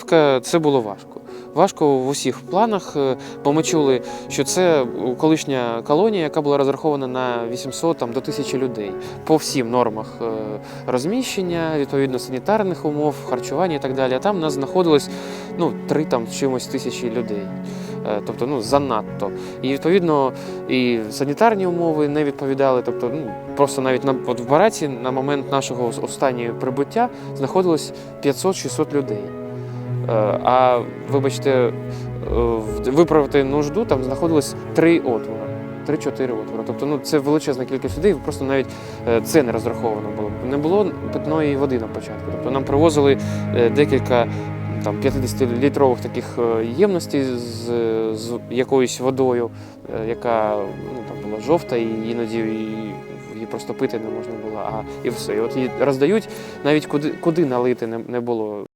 Іванівка це було важко. Важко в усіх планах, е, бо ми чули, що це колишня колонія, яка була розрахована на 800 там, до 1000 людей по всім нормах е, розміщення, відповідно санітарних умов, харчування і так далі. А там у нас знаходилось ну, три там чимось тисячі людей. Е, Тобто, ну занадто. І відповідно і санітарні умови не відповідали. Тобто, ну просто навіть на от в бараці на момент нашого останнього прибуття знаходилось 500-600 людей. Е, А вибачте, е, виправити нужду там знаходилось три отвори. 3-4 отвори. Тобто, ну це величезна кількість людей, просто навіть е, це не розраховано було. Не було питної води на початку. Тобто нам привозили декілька там 50-літрових таких ємностей з, з якоюсь водою, яка ну, там була жовта, і іноді її просто пити не можна було. А і все. І от її роздають, навіть куди, куди налити не, не було.